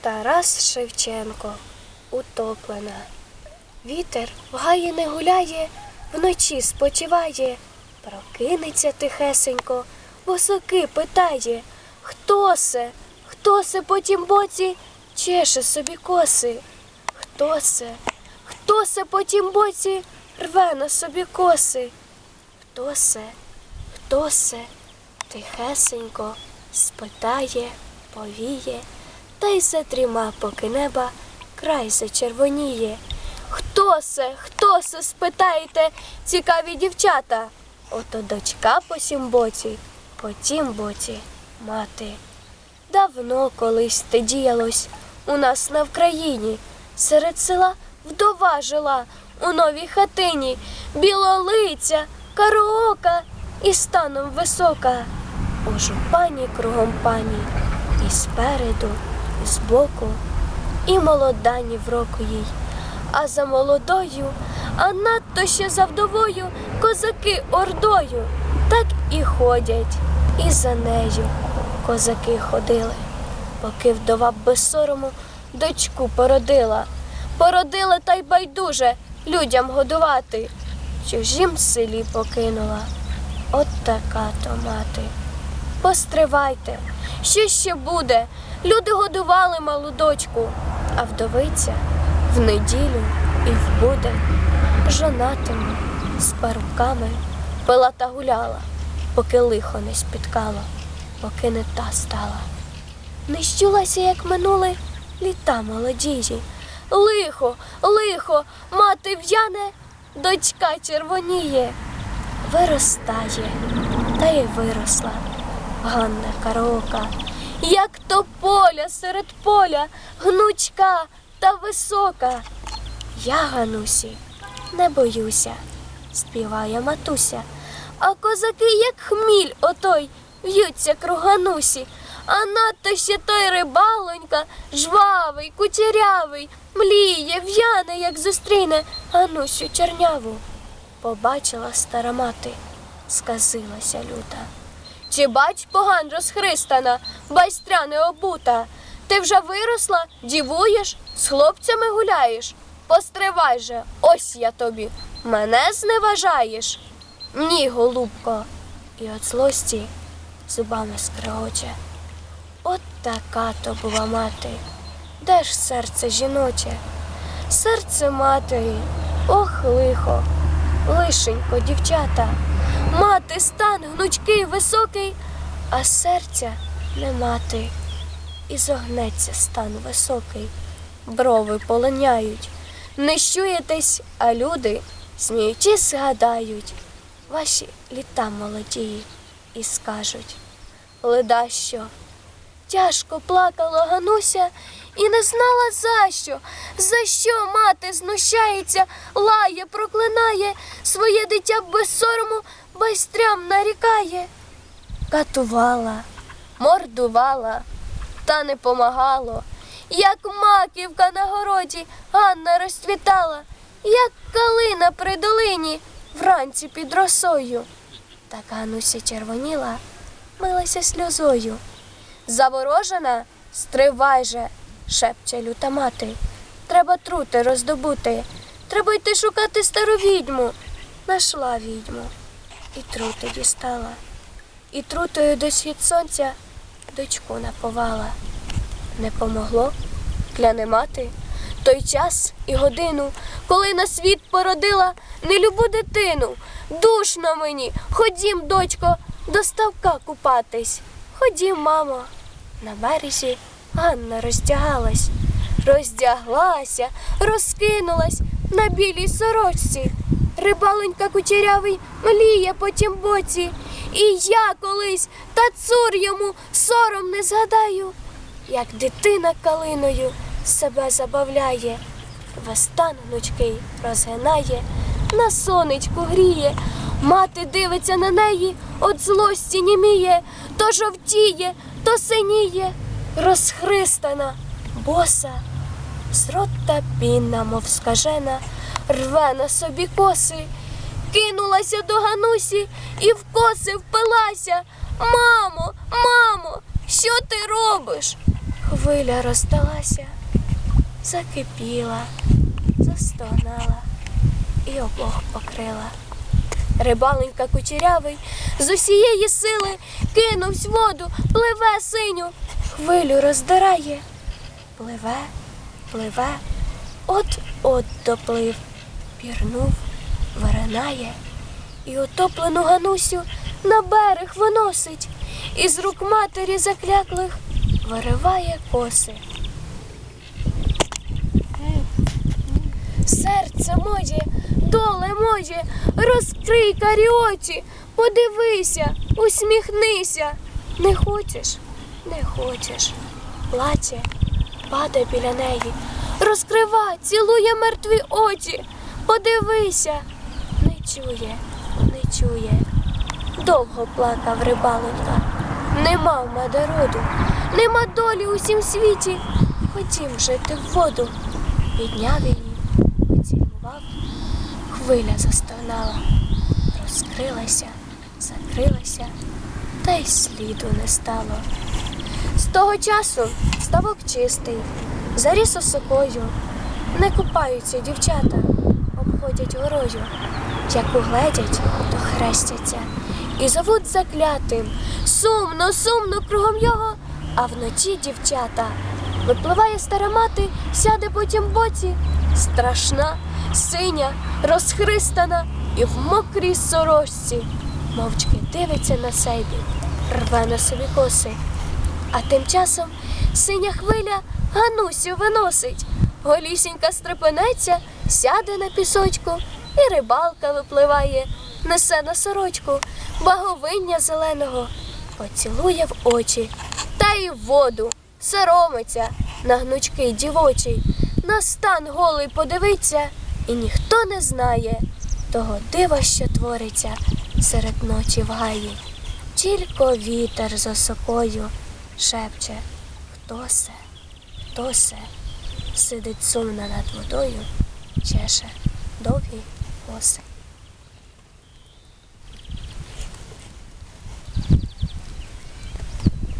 Тарас Шевченко утоплена. Вітер в гаї не гуляє, вночі спочиває, прокинеться тихесенько, босоки питає, хто се, хто се по тім боці? Чеше собі коси, хто се, хто се по тім боці? Рве на собі коси, хто се, хто се, тихесенько спитає, повіє, та й затріма, поки неба край зачервоніє. Хто се, хто се, спитаєте, цікаві дівчата? Ото дочка по сім боці, по тім боці мати. Давно колись те діялось у нас на Вкраїні. Серед села вдова жила у новій хатині, білолиця, кароока і станом висока. У жупані кругом пані, і спереду, збоку, і молода ні в року їй. А за молодою, а надто ще за вдовою козаки ордою, так і ходять, і за нею козаки ходили, поки вдова без сорому дочку породила. Породила та й байдуже людям годувати. Чужім селі покинула. От така то мати. Постривайте, що ще буде? Люди годували малу дочку, а вдовиця в неділю і в буде жонатими з паруками пила та гуляла, поки лихо не спіткало, поки не та стала. Не щулася, як минули літа молодії. Лихо, лихо, мати в'яне, дочка червоніє, виростає, та й виросла. Ганна Караока, як то поля серед поля, гнучка та висока. Я, Ганусі, не боюся, співає матуся, а козаки, як хміль отой, в'ються круг Ганусі, а надто ще той рибалонька, жвавий, кучерявий, мліє, в'яне, як зустріне Ганусю черняву. Побачила стара мати, сказилася люта. Чи бач, поган розхристана, байстря не обута. Ти вже виросла, дівуєш, з хлопцями гуляєш. Постривай же, ось я тобі. Мене зневажаєш? Ні, голубко. І от злості зубами скрегоче. От така то була мати. Де ж серце жіноче? Серце матері, ох лихо, лишенько, дівчата. Мати стан гнучкий, високий, а серця не мати. І зогнеться стан високий, брови полиняють. Не щуєтесь, а люди, сміючись, згадають ваші літа молодії і скажуть леда що. Тяжко плакала Гануся і не знала за що, за що мати знущається, лає, проклинає, своє дитя без сорому байстрям нарікає. Катувала, мордувала, та не помагало. Як маківка на городі Ганна розцвітала, як калина при долині вранці під росою. Так Гануся червоніла, милася сльозою. Заворожена, стривай же, шепче люта мати. Треба трути роздобути, треба йти шукати стару відьму. Нашла відьму і трути дістала. І трутою до світ сонця дочку наповала. Не помогло, кляне мати, той час і годину, коли на світ породила нелюбу дитину. Душно мені, ходім, дочко, до ставка купатись. Ходім, мамо. На березі Ганна роздягалась, роздяглася, розкинулась на білій сорочці. Рибалонька кучерявий мліє по тім боці. І я колись та цур йому сором не згадаю, як дитина калиною себе забавляє, вестан гнучкий розгинає, на сонечку гріє, мати дивиться на неї, от злості німіє, то жовтіє, то синіє, розхристана, боса, з рота пінна, мов скажена, рве на собі коси, кинулася до Ганусі і в коси впилася. Мамо, мамо, що ти робиш? Хвиля роздалася, закипіла, застогнала і обох покрила. Рибаленька кучерявий з усієї сили кинувсь воду, пливе синю, хвилю роздирає, пливе, пливе, от-от доплив, пірнув, виринає, і отоплену Ганусю на берег виносить, і з рук матері закляклих вириває коси. Серце моє, доле моє, розкрий карі очі, подивися, усміхнися. Не хочеш, не хочеш. Плаче, падає біля неї, розкрива, цілує мертві очі. Подивися, не чує, не чує. Довго плакав рибалонька. Нема в мене нема долі у всім світі. Хотім жити в воду. Підняв її, поцілував, хвиля застогнала, розкрилася, закрилася, та й сліду не стало. З того часу ставок чистий, заріс осокою, не купаються дівчата, обходять горою. Як угледять, то хрестяться і зовуть заклятим. Сумно, сумно кругом його, а вночі дівчата. Випливає стара мати, сяде потім в боці, страшна, синя, розхристана і в мокрій сорочці. Мовчки дивиться на себе, рве на собі коси. А тим часом синя хвиля Ганусю виносить. Голісінька стрепенеться, сяде на пісочку, і рибалка випливає, несе на сорочку баговиння зеленого, поцілує в очі та й в воду, соромиться на гнучкий дівочий, на стан голий подивиться, і ніхто не знає того дива, що твориться серед ночі в гаї. Тільки вітер за сокою шепче, хто се, хто се, сидить сумно над водою, чеше довгі коси.